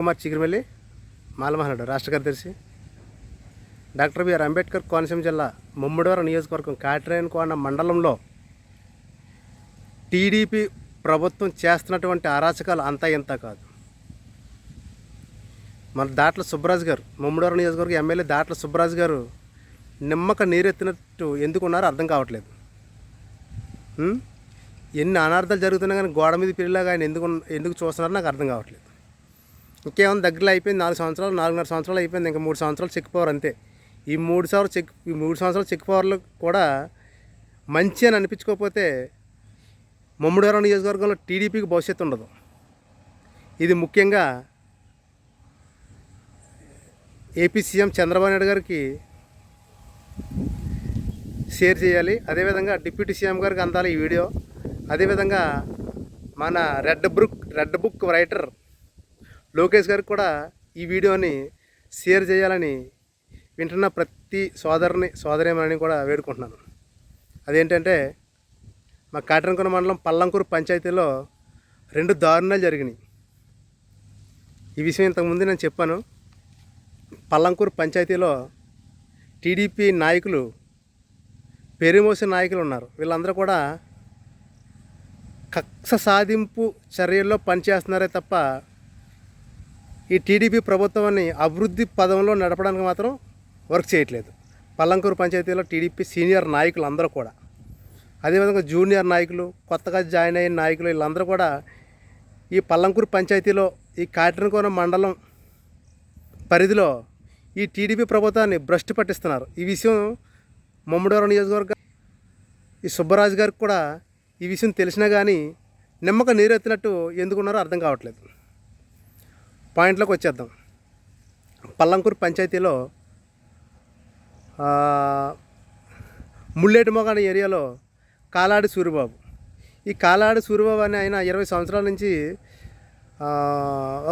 కుమార్ చిగిరిమల్లి మాలమహనుడు రాష్ట్ర కార్యదర్శి. Doctor BR Ambedkar Konaseema జిల్లా ముమ్మడివరం నియోజకవర్గం కాట్రేనికోన మండలంలో టీడీపీ ప్రభుత్వం చేస్తున్నటువంటి అరాచకాలు అంతా ఇంత కాదు. మన దాట్ల సుబ్బరాజు గారు ముమ్మడివరం నియోజకవర్గం ఎమ్మెల్యే దాట్ల సుబ్బరాజు గారు నిమ్మక నీరెత్తినట్టు ఎందుకు ఉన్నారో అర్థం కావట్లేదు. ఎన్ని అనార్థాలు జరుగుతున్నా కానీ గోడ మీద పిల్లలాగా ఆయన ఎందుకు ఎందుకు చూస్తున్నారో నాకు అర్థం కావట్లేదు. ఇంకేమైనా దగ్గరలో అయిపోయింది నాలుగు సంవత్సరాలు నాలుగున్నర సంవత్సరాలు అయిపోయింది ఇంకా మూడు సంవత్సరాలు చెక్ పవర్ అంతే. ఈ మూడు సంవత్సరాలు చెక్ ఈ మూడు సంవత్సరాలు చెక్ పవర్లు కూడా మంచి అని అనిపించుకోకపోతే ముమ్మడివరం నియోజకవర్గంలో టీడీపీకి భవిష్యత్తు ఉండదు. ఇది ముఖ్యంగా ఏపీ సీఎం చంద్రబాబు నాయుడు గారికి షేర్ చేయాలి. అదేవిధంగా డిప్యూటీ సీఎం గారికి అందాలి ఈ వీడియో. అదేవిధంగా మన red book red book writer Lokesh గారికి కూడా ఈ వీడియోని షేర్ చేయాలని వింటున్న ప్రతి సోదరుని సోదరేమని కూడా వేడుకుంటున్నాను. అదేంటంటే మా కాటరకొండ మండలం పల్లంకూరు పంచాయతీలో రెండు దారుణాలు జరిగినాయి. ఈ విషయం ఇంతకుముందు నేను చెప్పాను. పల్లంకూరు పంచాయతీలో టీడీపీ నాయకులు పెరిమోసిన నాయకులు ఉన్నారు. వీళ్ళందరూ కూడా కక్ష సాధింపు చర్యల్లో పనిచేస్తున్నారే తప్ప ఈ టీడీపీ ప్రభుత్వాన్ని అభివృద్ధి పదంలో నడపడానికి మాత్రం వర్క్ చేయట్లేదు. పల్లంకూరు పంచాయతీలో టీడీపీ సీనియర్ నాయకులు అందరూ కూడా. అదేవిధంగా జూనియర్ నాయకులు కొత్తగా జాయిన్ అయిన నాయకులు వీళ్ళందరూ కూడా ఈ పల్లంకూరు పంచాయతీలో ఈ కాటరకోన మండలం పరిధిలో ఈ టీడీపీ ప్రభుత్వాన్ని భ్రష్టు పట్టిస్తున్నారు. ఈ విషయం ముమ్మడివరం నియోజకవర్గ ఈ సుబ్బరాజు గారికి కూడా ఈ విషయం తెలిసినా కానీ నిమ్మక నీరెత్తినట్టు ఎందుకున్నారో అర్థం కావట్లేదు. పాయింట్లోకి వచ్చేద్దాం. పల్లంకూరు పంచాయతీలో ముళ్ళేటి మొగాన ఏరియాలో కాలాడి సూరిబాబు. ఈ కాలాడి సూరిబాబు అని ఆయన ఇరవై సంవత్సరాల నుంచి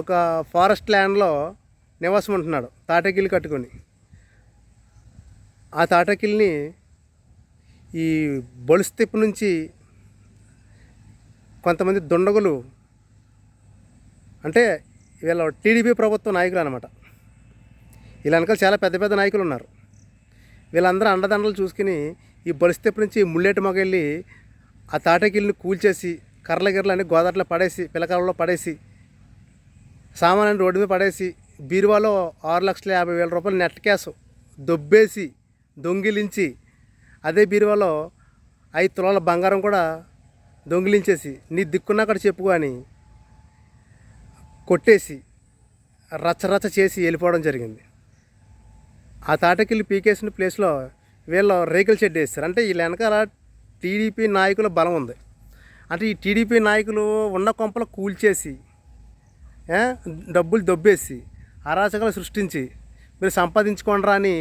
ఒక ఫారెస్ట్ ల్యాండ్లో నివాసం ఉంటున్నాడు తాటకిల్లు కట్టుకొని. ఆ తాటకిల్ని ఈ బొలుస్తిప్పు నుంచి కొంతమంది దుండగులు అంటే వీళ్ళ టీడీపీ ప్రభుత్వ నాయకులు అనమాట వీళ్ళ వెనకాల చాలా పెద్ద పెద్ద నాయకులు ఉన్నారు. వీళ్ళందరూ అండదండలు చూసుకుని ఈ బొలిస్తెప్పు నుంచి ముళ్ళేటి మగెళ్ళి ఆ తాటకిల్ని కూల్చేసి కర్రల గిర్రలు అన్ని గోదాట్లో పడేసి పిల్లకాలలో పడేసి సామాన్యుని రోడ్డు మీద పడేసి బీరువాలో ఆరు లక్షల యాభై వేల రూపాయలు నెట్ క్యాష్ దొబ్బేసి దొంగిలించి అదే బీరువాలో ఐదు తులాల బంగారం కూడా దొంగిలించేసి నీ దిక్కున్నా అక్కడ చెప్పుకో అని కొట్టేసి రచ్చరచ్చ చేసి వెళ్ళిపోవడం జరిగింది. ఆ తాటకిల్లు పీకేసిన ప్లేస్లో వీళ్ళు రేకుల షెడ్ వేస్తారు. అంటే వీళ్ళ వెనకాల టీడీపీ నాయకుల బలం ఉంది. అంటే ఈ టీడీపీ నాయకులు ఉన్న కొంపలు కూల్చేసి డబ్బులు దొబ్బేసి అరాచకాలు సృష్టించి మీరు సంపాదించుకోండిరా అని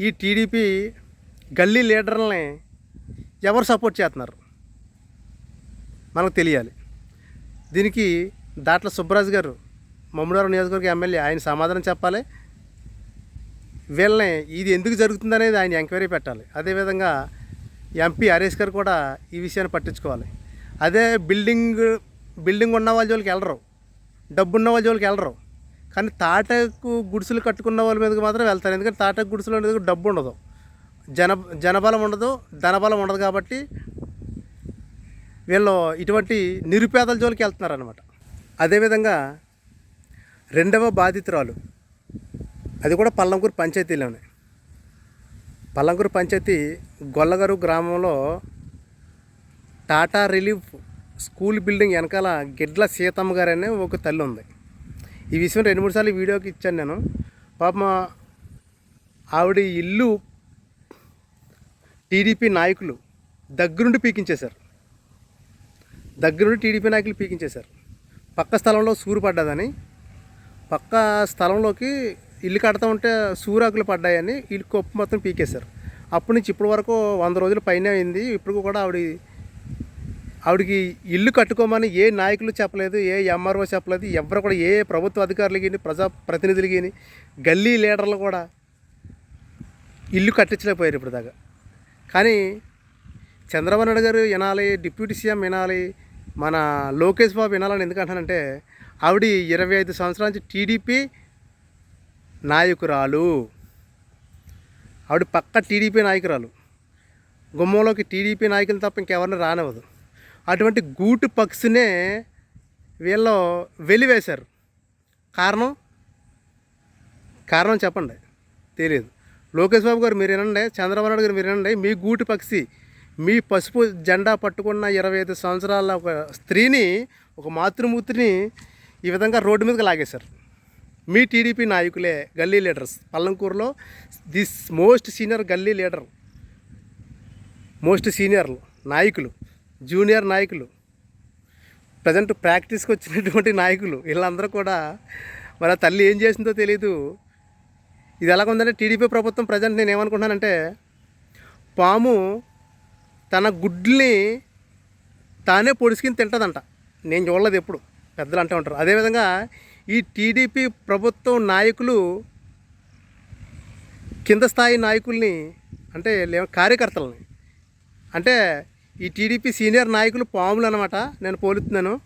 ఈ టీడీపీ గల్లీ లీడర్లని ఎవరు సపోర్ట్ చేస్తున్నారు? మనకు తెలియాలి. దీనికి దాట్ల సుబ్బరాజు గారు మమ్మడివారం నియోజకవర్గ ఎమ్మెల్యే ఆయన సమాధానం చెప్పాలి. వీళ్ళని ఇది ఎందుకు జరుగుతుందనేది ఆయన ఎంక్వైరీ పెట్టాలి. అదేవిధంగా ఎంపీ హరీష్ గారు కూడా ఈ విషయాన్ని పట్టించుకోవాలి. అదే బిల్డింగ్ బిల్డింగ్ ఉన్న వాళ్ళ జోలికి వెళ్ళరు. డబ్బున్న వాళ్ళ జోలికి వెళ్ళరు. కానీ తాటకు గుడిసెలు కట్టుకున్న వాళ్ళ మీదకి మాత్రం వెళ్తారు. ఎందుకంటే తాటకు గుడిసెలు అనేది డబ్బు ఉండదు. జన జనబలం ఉండదు ధనబలం ఉండదు కాబట్టి వీళ్ళు ఇటువంటి నిరుపేదల జోలికి వెళ్తున్నారు అనమాట అదేవిధంగా రెండవ బాధితురాలు. అది కూడా పల్లంకూరు పంచాయతీలోనే. పల్లంకూరు పంచాయతీ గొల్లగరు గ్రామంలో టాటా రిలీఫ్ స్కూల్ బిల్డింగ్ వెనకాల గిడ్ల సీతమ్మ గారనే ఒక తల్లి ఉంది. ఈ విషయం రెండు మూడు సార్లు వీడియోకి ఇచ్చాను నేను. పాపం ఆవిడ ఇల్లు టీడీపీ నాయకులు దగ్గరుండి పీకించేశారు. దగ్గరుండి టీడీపీ నాయకులు పీకించేశారు. పక్క స్థలంలో సూరు పడ్డదని పక్క స్థలంలోకి ఇల్లు కడతా ఉంటే సూరాకులు పడ్డాయని ఇల్లు కొప్పు మొత్తం పీకేశారు. అప్పటి నుంచి ఇప్పటి వరకు వంద రోజుల పైన అయింది. ఇప్పుడు కూడా ఆవిడ ఆవిడకి ఇల్లు కట్టుకోమని ఏ నాయకులు చెప్పలేదు ఏ ఎంఆర్ఓ చెప్పలేదు ఎవరు కూడా ఏ ప్రభుత్వ అధికారులు కానీ ప్రజా ప్రతినిధులు కానీ గల్లీ లీడర్లు కూడా ఇల్లు కట్టించలేకపోయారు ఇప్పుడు దాకా కానీ చంద్రబాబు నాయుడు గారు వినాలి డిప్యూటీ సీఎం వినాలి మన లోకేష్ బాబు వినాలని ఎందుకంటానంటే ఆవిడ ఇరవై ఐదు సంవత్సరాల నుంచి టీడీపీ నాయకురాలు. ఆవిడ పక్క టీడీపీ నాయకురాలు. గుమ్మంలోకి టీడీపీ నాయకులు తప్ప ఇంకెవరిని రానివ్వదు. అటువంటి గూటు పక్షినే వీళ్ళు వెలివేశారు. కారణం? కారణం చెప్పండి. తెలియదు లోకేష్ బాబు గారు మీరు వినండి. చంద్రబాబు నాయుడు గారు మీరు వినండి. మీ గూటి పక్షి మీ పసుపు జెండా పట్టుకున్న ఇరవై ఐదు సంవత్సరాల ఒక స్త్రీని ఒక మాతృమూర్తిని ఈ విధంగా రోడ్డు మీదకి లాగేశారు. మీ టీడీపీ నాయకులే గల్లీ leaders. పల్లంకూరులో this most senior gully leader most సీనియర్లు నాయకులు జూనియర్ నాయకులు ప్రజెంట్ ప్రాక్టీస్కి వచ్చినటువంటి నాయకులు వీళ్ళందరూ కూడా మరి తల్లి ఏం చేసిందో తెలియదు ఇది ఎలాగ ఉందంటే టీడీపీ ప్రభుత్వం ప్రజెంట్ నేను ఏమనుకుంటున్నానంటే పాము తన గుడ్లని తానే పొడుచుకుని తింటుందంట. నేను చూడలేదు ఎప్పుడు. పెద్దలు అంటూ ఉంటారు. అదేవిధంగా ఈ టీడీపీ ప్రభుత్వం నాయకులు కింద స్థాయి నాయకుల్ని అంటే కార్యకర్తలని. అంటే ఈ టీడీపీ సీనియర్ నాయకులు పాములు అనమాట నేను పోలుతున్నాను.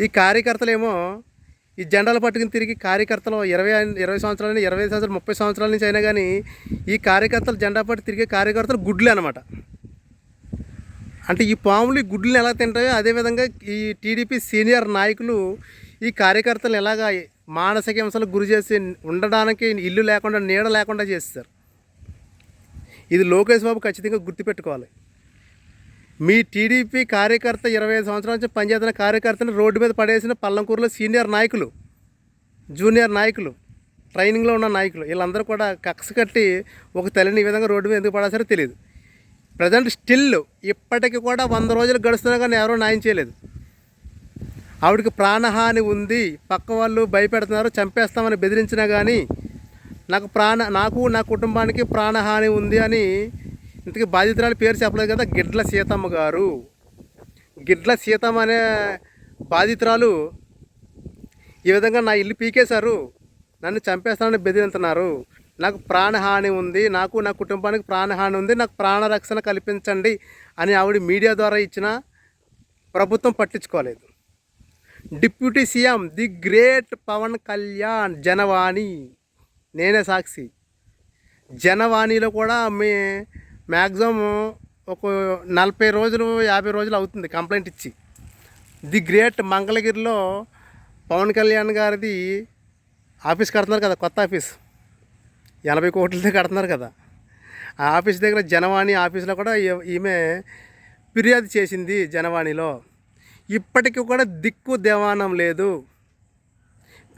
ఈ కార్యకర్తలేమో ఈ జెండాలు పట్టుకుని తిరిగి కార్యకర్తలు ఇరవై ఇరవై సంవత్సరాలు ఇరవై సంవత్సరాలు ముప్పై సంవత్సరాల నుంచి అయినా కానీ ఈ కార్యకర్తలు జెండా పట్టి తిరిగే కార్యకర్తలు గుడ్లే అనమాట అంటే ఈ పాములు ఈ గుడ్లను ఎలా తింటాయో అదేవిధంగా ఈ టీడీపీ సీనియర్ నాయకులు ఈ కార్యకర్తలు ఎలాగా మానసిక హింసలకు గురి చేసి ఉండడానికి ఇల్లు లేకుండా నీడ లేకుండా చేస్తారు. ఇది లోకేష్ బాబు ఖచ్చితంగా గుర్తుపెట్టుకోవాలి. మీ టీడీపీ కార్యకర్త ఇరవై ఐదు సంవత్సరాల నుంచి పనిచేస్తున్న కార్యకర్తను రోడ్డు మీద పడేసిన పల్లంకూరులో సీనియర్ నాయకులు జూనియర్ నాయకులు ట్రైనింగ్లో ఉన్న నాయకులు వీళ్ళందరూ కూడా కక్ష కట్టి ఒక తల్లిని ఈ విధంగా రోడ్డు మీద ఎందుకు పడేసారో తెలియదు. ప్రజెంట్ స్టిల్ ఇప్పటికి కూడా వంద రోజులు గడుస్తున్నా కానీ ఎవరో న్యాయం చేయలేదు. ఆవిడకి ప్రాణహాని ఉంది పక్క వాళ్ళు భయపెడుతున్నారు చంపేస్తామని బెదిరించినా కానీ నాకు ప్రాణ నాకు నా కుటుంబానికి ప్రాణహాని ఉంది అని ఇంతకీ బాధితురాలు పేరు చెప్పలేదు కదా గిడ్ల సీతమ్మ గారు. గిడ్ల సీతమ్మ అనే బాధితురాలు ఈ విధంగా నా ఇల్లు పీకేశారు నన్ను చంపేస్తానని బెదిరింతున్నారు. నాకు ప్రాణహాని ఉంది నాకు నా కుటుంబానికి ప్రాణహాని ఉంది నాకు ప్రాణరక్షణ కల్పించండి అని ఆవిడ మీడియా ద్వారా ఇచ్చిన ప్రభుత్వం పట్టించుకోలేదు. Deputy CM the great Pawan Kalyan Janavani నేనే సాక్షి. జనవాణిలో కూడా మీ మ్యాక్సిమం ఒక నలభై రోజులు యాభై రోజులు అవుతుంది కంప్లైంట్ ఇచ్చి. ది గ్రేట్ మంగళగిరిలో పవన్ కళ్యాణ్ గారిది ఆఫీస్ కడుతున్నారు కదా కొత్త ఆఫీస్. ఎనభై కోట్లతో కడుతున్నారు కదా. ఆ ఆఫీస్ దగ్గర జనవాణి ఆఫీస్లో కూడా ఈమె ఫిర్యాదు చేసింది జనవాణిలో. ఇప్పటికీ కూడా దిక్కు దేవానం లేదు.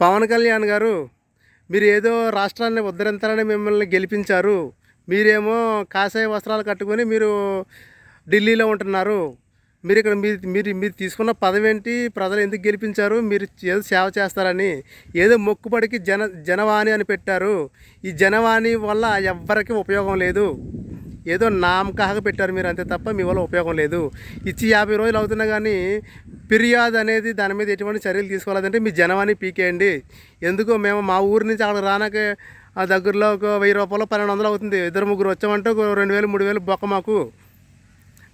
పవన్ కళ్యాణ్ గారు మీరు ఏదో రాష్ట్రాన్ని ఉద్ధరించాలని మిమ్మల్ని గెలిపించారు. మీరేమో కాషాయ వస్త్రాలు కట్టుకొని మీరు ఢిల్లీలో ఉంటున్నారు. మీరు ఇక్కడ మీరు మీరు మీరు తీసుకున్న పదవి ఏంటి ప్రజలు ఎందుకు గెలిపించారు? మీరు ఏదో సేవ చేస్తారని ఏదో మొక్కుబడికి జన జనవాణి అని పెట్టారు. ఈ జనవాణి వల్ల ఎవ్వరికి ఉపయోగం లేదు. ఏదో నామకాహగా పెట్టారు మీరు అంతే తప్ప మీ వల్ల ఉపయోగం లేదు. ఇచ్చి యాభై రోజులు అవుతున్నా కానీ ఫిర్యాదు అనేది దాని మీద ఎటువంటి చర్యలు తీసుకోవాలంటే మీ జనవాణి పీకేయండి. ఎందుకో మేము మా ఊరి నుంచి అక్కడ రానకే ఆ దగ్గరలో ఒక వెయ్యి రూపాయలు పన్నెండు వందలు అవుతుంది. ఇద్దరు ముగ్గురు వచ్చామంటే ఒక రెండు వేలు మూడు వేలు బొక్క మాకు.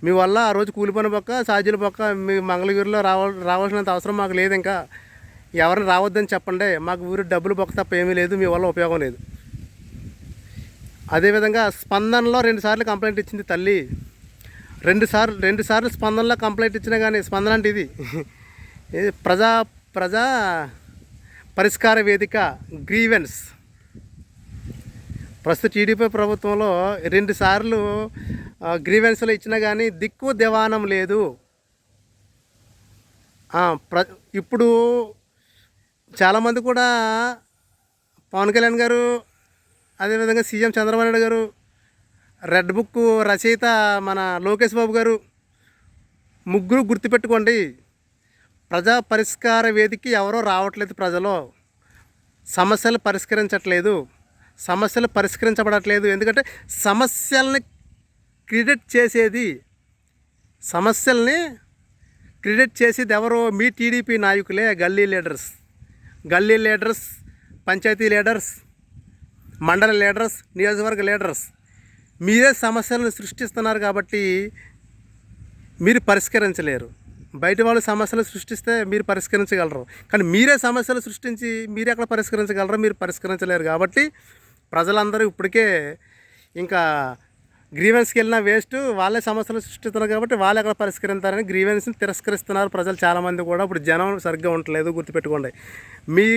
మీ వల్ల ఆ రోజు కూలిపోయిన పక్క బొక్క పక్క బొక్క మీ మంగళగిరిలో రావ రావాల్సినంత అవసరం మాకు లేదు ఇంకా. ఎవరిని రావద్దని చెప్పండి మాకు ఊరి డబ్బులు బొక్క తప్ప ఏమీ లేదు మీ వల్ల ఉపయోగం లేదు. అదేవిధంగా స్పందనలో రెండు సార్లు కంప్లైంట్ ఇచ్చింది తల్లి. రెండు సార్లు రెండు సార్లు స్పందనలో కంప్లైంట్ ఇచ్చినా కానీ స్పందన అంటే ఇది. ప్రజా ప్రజా పరిష్కార వేదిక గ్రీవెన్స్. ప్రస్తుత టీడీపీ ప్రభుత్వంలో రెండు సార్లు గ్రీవెన్స్లు ఇచ్చినా కానీ దిక్కు దివానం లేదు. ప్ర ఇప్పుడు చాలామంది కూడా పవన్ కళ్యాణ్ గారు అదేవిధంగా సీఎం చంద్రబాబు నాయుడు గారు రెడ్ బుక్ రచయిత మన లోకేష్ బాబు గారు ముగ్గురు గుర్తుపెట్టుకోండి. ప్రజా పరిష్కార వేదిక ఎవరో రావట్లేదు ప్రజలు. సమస్యలు పరిష్కరించట్లేదు. సమస్యలు పరిష్కరించబడట్లేదు. ఎందుకంటే సమస్యల్ని క్రియేట్ చేసేది సమస్యల్ని క్రియేట్ చేసేది ఎవరో మీ టీడీపీ నాయకులే gully leaders. Gully leaders panchayat leaders మండల లీడర్స్ నియోజకవర్గ లీడర్స్. మీరే సమస్యలను సృష్టిస్తున్నారు కాబట్టి మీరు పరిష్కరించలేరు. బయట వాళ్ళు సమస్యలు సృష్టిస్తే మీరు పరిష్కరించగలరు. కానీ మీరే సమస్యలు సృష్టించి మీరు ఎక్కడ పరిష్కరించగలరు మీరు పరిష్కరించలేరు కాబట్టి ప్రజలందరూ ఇప్పటికే ఇంకా గ్రీవెన్స్కి వెళ్ళిన వేస్ట్ వాళ్ళే సమస్యలు సృష్టిస్తున్నారు కాబట్టి వాళ్ళు ఎక్కడ పరిష్కరిస్తారని గ్రీవెన్స్ని తిరస్కరిస్తున్నారు ప్రజలు చాలామంది కూడా. ఇప్పుడు జనం సరిగ్గా ఉండట్లేదు గుర్తుపెట్టుకోండి. మీ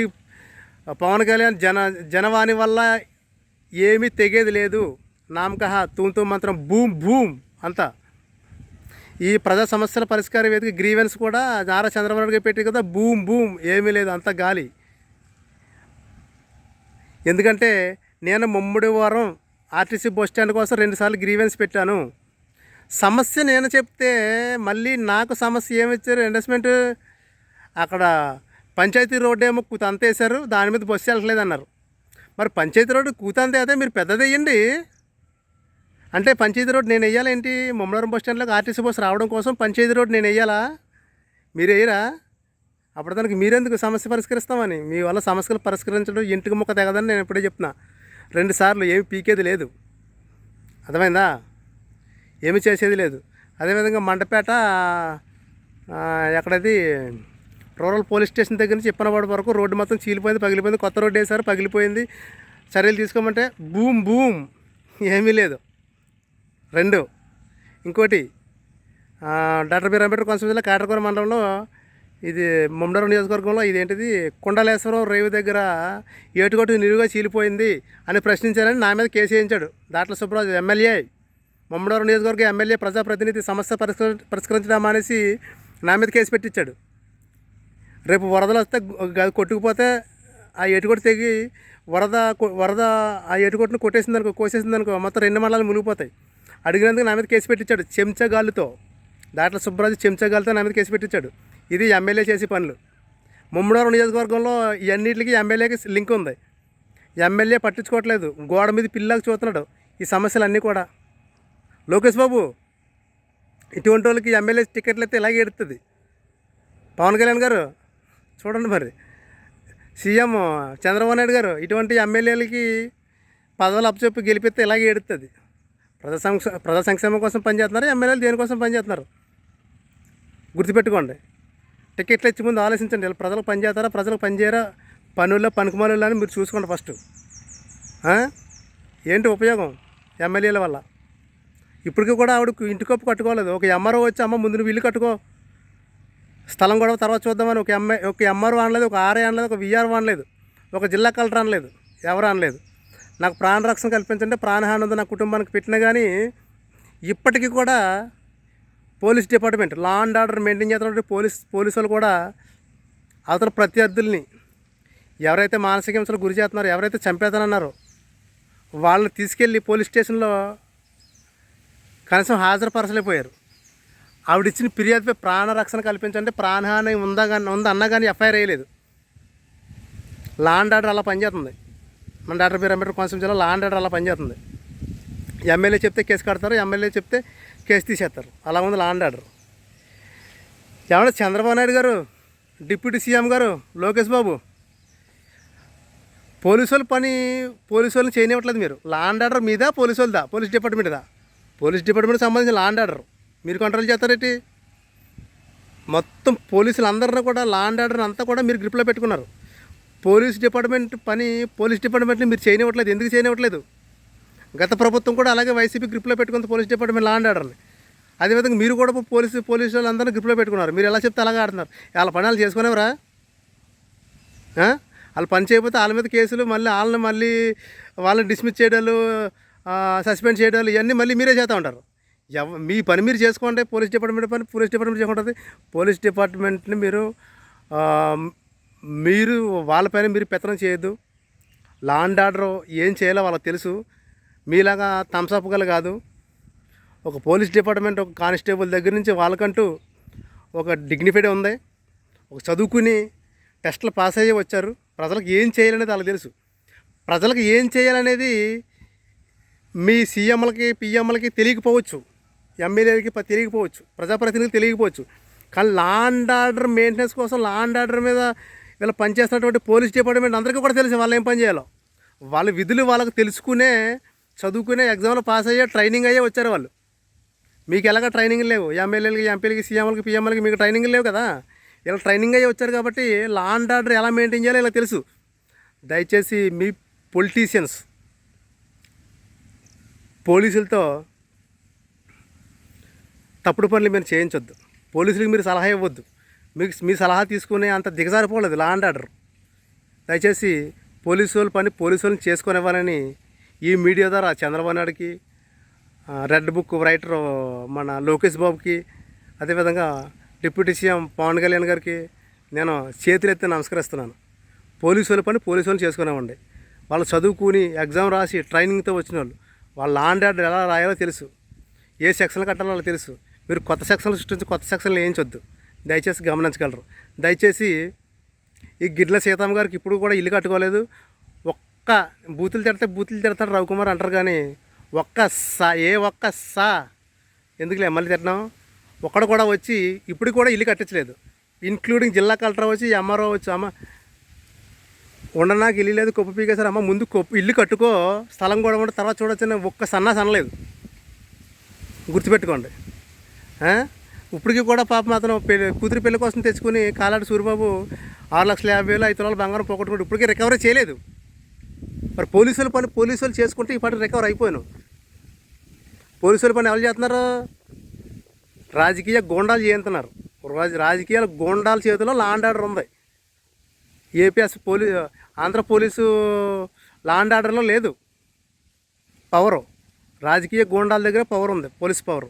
పవన్ కళ్యాణ్ జన జనవాణి వల్ల ఏమీ తెగేది లేదు. నామకహ తూంతూ మంత్రం భూమ్ భూమ్ అంతా. ఈ ప్రజా సమస్యల పరిష్కార వేదిక గ్రీవెన్స్ కూడా నారా చంద్రబాబు నాయుడు పెట్టి కదా భూమ్ భూమ్ ఏమీ లేదు అంత గాలి. ఎందుకంటే నేను ముమ్మడి వారం ఆర్టీసీ బస్ స్టాండ్ కోసం రెండుసార్లు గ్రీవెన్స్ పెట్టాను. సమస్య నేను చెప్తే మళ్ళీ నాకు సమస్య ఏమి ఇచ్చారు ఎండస్మెంట్ అక్కడ పంచాయతీ రోడ్డు ఏమో కూతంత వేశారు దాని మీద బస్సు వెళ్ళట్లేదు అన్నారు మరి పంచాయతీ రోడ్డు కూతంత అయితే మీరు పెద్దది వేయండి. అంటే పంచాయతీ రోడ్డు నేను వెయ్యాలా ఏంటి ముమ్మలవరం బస్ స్టాండ్లోకి ఆర్టీసీ బస్సు రావడం కోసం పంచాయతీ రోడ్డు నేను వెయ్యాలా మీరు వేయరా? అప్పుడు దానికి మీరెందుకు సమస్య పరిష్కరిస్తామని? మీ వల్ల సమస్యలు పరిష్కరించడం ఇంటికి ముక్క తెగదని నేను ఇప్పుడే చెప్తున్నా. రెండు సార్లు ఏమి పీకేది లేదు. అర్థమైందా? ఏమి చేసేది లేదు. అదేవిధంగా మండపేట ఎక్కడది? రూరల్ పోలీస్ స్టేషన్ దగ్గర నుంచి ఇప్పనవాడ వరకు రోడ్డు మొత్తం చీలిపోయింది పగిలిపోయింది. కొత్త రోడ్డు వేశారు పగిలిపోయింది. చర్యలు తీసుకోమంటే బూమ్ బూమ్. ఏమీ లేదు. రెండు. ఇంకోటి డాక్టర్ బీర్ అంబేద్కర్ కాన్స్టిట్యూన్సీలో కాటరకొర మండలంలో ఇది ముమ్మడవరం నియోజకవర్గంలో ఇదేంటిది? కొండలేశ్వరం రేవు దగ్గర ఏటుగొట్టు నిలువుగా చీలిపోయింది అని ప్రశ్నించారని నా మీద కేసు వేయించాడు. దాట్ల సుబ్బరాజు ఎమ్మెల్యే. ముమ్మడవరం నియోజకవర్గ ఎమ్మెల్యే ప్రజాప్రతినిధి సమస్య పరిష్క పరిష్కరించడం అనేసి నా మీద కేసు పెట్టించాడు రేపు వరదలు వస్తే కొట్టుకుపోతే ఆ ఏటుగొట్టు తెగి వరద వరద ఆ ఏటుగొట్టును కొట్టేసింది అనుకో కోసేసింది అనుకో మొత్తం రెండు మండలాలు మునిగిపోతాయి. అడిగినందుకు నా మీద కేసు పెట్టించాడు చెంచగాలుతో దాట్ల సుబ్బరాజు చెంచగాలితో నా మీద కేసు పెట్టించాడు ఇది ఎమ్మెల్యే చేసే పనులు. ముమ్మడవరం నియోజకవర్గంలో ఇవన్నిటికి ఎమ్మెల్యేకి లింక్ ఉంది. ఎమ్మెల్యే పట్టించుకోవట్లేదు. గోడ మీద పిల్లలకు చూస్తున్నాడు. ఈ సమస్యలన్నీ కూడా. లోకేష్ బాబు ఇటువంటి వాళ్ళకి ఎమ్మెల్యే టికెట్లు అయితే ఇలాగే ఎడుతుంది. పవన్ కళ్యాణ్ గారు చూడండి మరి. సీఎం చంద్రబాబు నాయుడు గారు ఇటువంటి ఎమ్మెల్యేలకి పదవులు అప్పచెప్పి గెలిపిస్తే ఇలాగే ఎడుతుంది. ప్రజా సంక్ష ప్రజా సంక్షేమం కోసం పనిచేస్తున్నారు ఎమ్మెల్యేలు దేనికోసం పనిచేస్తున్నారు? గుర్తుపెట్టుకోండి. టికెట్లు ఇచ్చి ముందు ఆలోచించండి. ఇలా ప్రజలకు పనిచేస్తారా ప్రజలకు పనిచేయరా పనుల్లో పనికిమాలలో అని మీరు చూసుకోండి ఫస్ట్. ఏంటి ఉపయోగం ఎమ్మెల్యేల వల్ల? ఇప్పటికీ కూడా ఆవిడ ఇంటి కప్పు కట్టుకోలేదు. ఒక ఎంఆర్ఓ వచ్చి అమ్మ ముందు నువ్వు ఇల్లు కట్టుకో. స్థలం గొడవ తర్వాత చూద్దామని ఒక ఎంఏ ఒక ఎంఆర్ఓ అనలేదు ఒక ఆర్ఏ అనలేదు ఒక విఆర్ఓ అనలేదు ఒక జిల్లా కలెక్టర్ అనలేదు ఎవరు అనలేదు. నాకు ప్రాణరక్షణ కల్పించంటే ప్రాణహాని ఉంది నా కుటుంబానికి పెట్టినా కానీ ఇప్పటికీ కూడా police department law and order maintain చేస్తున్న పోలీస్ పోలీసు వాళ్ళు కూడా అవతల ప్రత్యర్థుల్ని ఎవరైతే మానసిక హింసలు గురి చేస్తున్నారో ఎవరైతే చంపేతానన్నారో వాళ్ళని తీసుకెళ్ళి పోలీస్ స్టేషన్లో కనీసం హాజరుపరచలేకపోయారు. ఆవిడ ఇచ్చిన ఫిర్యాదుపై ప్రాణరక్షణ కల్పించంటే ప్రాణహాని ఉందా కానీ ఉందా అన్నా కానీ ఎఫ్ఐఆర్ వేయలేదు. లా అండ్ ఆర్డర్ అలా పనిచేస్తుంది. మన డాక్టర్ బీర్ అంబేద్కర్ కాన్స్టిట్యూన్సీలో లా అండ్ ఆర్డర్ అలా పనిచేస్తుంది. ఎమ్మెల్యే చెప్తే కేసు కడతారు ఎమ్మెల్యే చెప్తే కేసు తీసేస్తారు. అలా ఉంది లాండ్ ఆర్డర్ ఏమన్నా చంద్రబాబు నాయుడు గారు డిప్యూటీ సీఎం గారు లోకేష్ బాబు పోలీసు వాళ్ళ పని పోలీసు వాళ్ళని చేయనివ్వట్లేదు మీరు. లాండ్ ఆర్డర్ మీద పోలీసు వాళ్ళదా? పోలీస్ డిపార్ట్మెంట్దా పోలీస్ డిపార్ట్మెంట్కి సంబంధించిన లాండ్ ఆర్డర్ మీరు కంట్రోల్ చేస్తారేంటి మొత్తం పోలీసులు అందరిని కూడా లాండ్ ఆర్డర్ అంతా కూడా మీరు గ్రిప్లో పెట్టుకున్నారు. పోలీస్ డిపార్ట్మెంట్ పని పోలీస్ డిపార్ట్మెంట్ని మీరు చేయనివ్వట్లేదు. ఎందుకు చేయనివ్వట్లేదు? గత ప్రభుత్వం కూడా అలాగే వైసీపీ గ్రిప్లో పెట్టుకుంది పోలీస్ డిపార్ట్మెంట్ లా అండ్ ఆర్డర్ని. అదేవిధంగా మీరు కూడా పోలీసు పోలీసు వాళ్ళందరినీ గ్రిప్లో పెట్టుకున్నారు. మీరు ఎలా చెప్తే అలాగే ఆడుతున్నారు. వాళ్ళ పని వాళ్ళు చేసుకునేవరా? వాళ్ళు పని చేయకపోతే వాళ్ళ మీద కేసులు మళ్ళీ వాళ్ళని మళ్ళీ వాళ్ళని డిస్మిస్ చేయడాలు సస్పెండ్ చేయడాలు ఇవన్నీ మళ్ళీ మీరే చేస్తూ ఉంటారు. ఎవ మీ పని మీరు చేసుకోండి పోలీస్ డిపార్ట్మెంట్ పని పోలీస్ డిపార్ట్మెంట్ చేసుకుంటుంది. పోలీస్ డిపార్ట్మెంట్ని మీరు మీరు వాళ్ళ పైన మీరు పెత్తనం చేయొద్దు. లా అండ్ ఆర్డర్ ఏం చేయాలో వాళ్ళకి తెలుసు. మీలాగా థమ్స్అప్ గల కాదు. ఒక పోలీస్ డిపార్ట్మెంట్ ఒక కానిస్టేబుల్ దగ్గర నుంచి వాళ్ళకంటూ ఒక డిగ్నిఫైడ్ ఉంది. ఒక చదువుకుని టెస్టులు పాస్ అయ్యి వచ్చారు. ప్రజలకు ఏం చేయాలనేది వాళ్ళకి తెలుసు. ప్రజలకు ఏం చేయాలనేది మీ సీఎంలకి పిఎంలకి తెలియకపోవచ్చు. ఎమ్మెల్యేలకి తెలియకపోవచ్చు. ప్రజాప్రతినిధులకు తెలియకపోవచ్చు. కానీ లా అండ్ ఆర్డర్ మెయింటెనెన్స్ కోసం లా అండ్ ఆర్డర్ మీద వీళ్ళు పనిచేస్తున్నటువంటి పోలీస్ డిపార్ట్మెంట్ అందరికీ కూడా తెలుసు వాళ్ళు ఏం పని చేయాలో. వాళ్ళ విధులు వాళ్ళకు తెలుసుకునే చదువుకునే ఎగ్జామ్లో పాస్ అయ్యే ట్రైనింగ్ అయ్యే వచ్చారు వాళ్ళు. మీకు ఎలాగ ట్రైనింగ్ లేవు? ఎమ్మెల్యేలకి ఎంపీలకి సీఎంలకి పిఎంఎల్కి మీకు ట్రైనింగ్ లేవు కదా? ఇలా ట్రైనింగ్ అయ్యి వచ్చారు కాబట్టి లా అండ్ ఆర్డర్ ఎలా మెయింటైన్ చేయాలో ఇలా తెలుసు. దయచేసి మీ పొలిటీషియన్స్ పోలీసులతో తప్పుడు పనులు మీరు చేయించొద్దు. పోలీసులకు మీరు సలహా ఇవ్వద్దు. మీకు మీ సలహా తీసుకునే అంత దిగజారిపోలేదు లా అండ్ ఆర్డర్ దయచేసి పోలీసు వాళ్ళ పని పోలీసు వాళ్ళని చేసుకునివ్వాలని ఈ మీడియా ద్వారా చంద్రబాబు నాయుడుకి రెడ్ బుక్ రైటర్ మన లోకేష్ బాబుకి అదేవిధంగా డిప్యూటీ సీఎం పవన్ కళ్యాణ్ గారికి నేను చేతులెత్తి నమస్కరిస్తున్నాను. పోలీసు వాళ్ళ పని పోలీసు వాళ్ళు చేసుకునేవ్వండి వాళ్ళు చదువుకుని ఎగ్జామ్ రాసి ట్రైనింగ్తో వచ్చిన వాళ్ళు వాళ్ళ లాండ్ ఆర్డర్ ఎలా రాయాలో తెలుసు. ఏ సెక్షన్లు కట్టాలో వాళ్ళు తెలుసు. మీరు కొత్త సెక్షన్లు సృష్టించి కొత్త సెక్షన్లు వేయించొద్దు. దయచేసి గమనించగలరు. దయచేసి ఈ గిడ్ల సీతమ్మ గారికి ఇప్పుడు కూడా ఇల్లు కట్టుకోలేదు. ఒక్క బూతులు తిడితే బూతులు తిడతాడు రవికుమార్ అంటారు కానీ ఒక్క సా ఏ ఒక్క సా. ఎందుకులే మళ్ళీ తిట్టినాం ఒక్కడ కూడా వచ్చి ఇప్పుడు కూడా ఇల్లు కట్టించలేదు. ఇంక్లూడింగ్ జిల్లా కలెక్టర్ వచ్చి ఎంఆర్ఓ వచ్చి అమ్మ ఉండ నాకు ఇల్లు లేదు కొప్పు పీకేశారు అమ్మ ముందు కొప్పు ఇల్లు కట్టుకో స్థలం కూడా ఉంటే తర్వాత చూడొచ్చని ఒక్క సన్నా సనలేదు గుర్తుపెట్టుకోండి. ఇప్పటికీ కూడా పాపం అతను పెళ్ళి కూతురి పెళ్ళి కోసం తెచ్చుకుని కాలాడు సూరిబాబు ఆరు లక్షల యాభై వేలు ఐదు వందల బంగారం పోగొట్టుకుంటూ ఇప్పటికీ రికవరీ చేయలేదు. మరి పోలీసుల పని పోలీసులు చేసుకుంటే ఈ పాటి రికవర్ అయిపోయాను. పోలీసుల పని ఎవరు చేస్తున్నారు? రాజకీయ గోండాలు చేస్తున్నారు రాజ రాజకీయాల గోండాల చేతిలో లాండ్ ఆర్డర్ ఉంది. ఏపీఎస్ పోలీ ఆంధ్ర పోలీసు లాండ్ ఆర్డర్లో లేదు. పవరు రాజకీయ గోండాల దగ్గర పవర్ ఉంది police power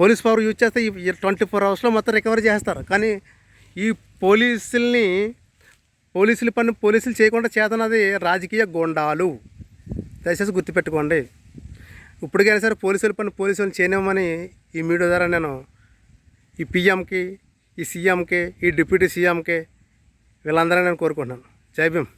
police power use చేస్తే ఈ ట్వంటీ ఫోర్ అవర్స్లో మొత్తం రికవరీ చేస్తారు. కానీ ఈ పోలీసుల్ని పోలీసుల పని పోలీసులు చేయకుండా చేతనది రాజకీయ గోండాలు. దయచేసి గుర్తుపెట్టుకోండి. ఇప్పటికైనా సరే పోలీసుల పని పోలీసులు చేయనివ్వమని ఈ మీడియా ద్వారా నేను ఈ పిఎంకి ఈ సీఎంకి ఈ డిప్యూటీ సీఎంకి వీళ్ళందరూ నేను కోరుకుంటున్నాను. జై భీమ్.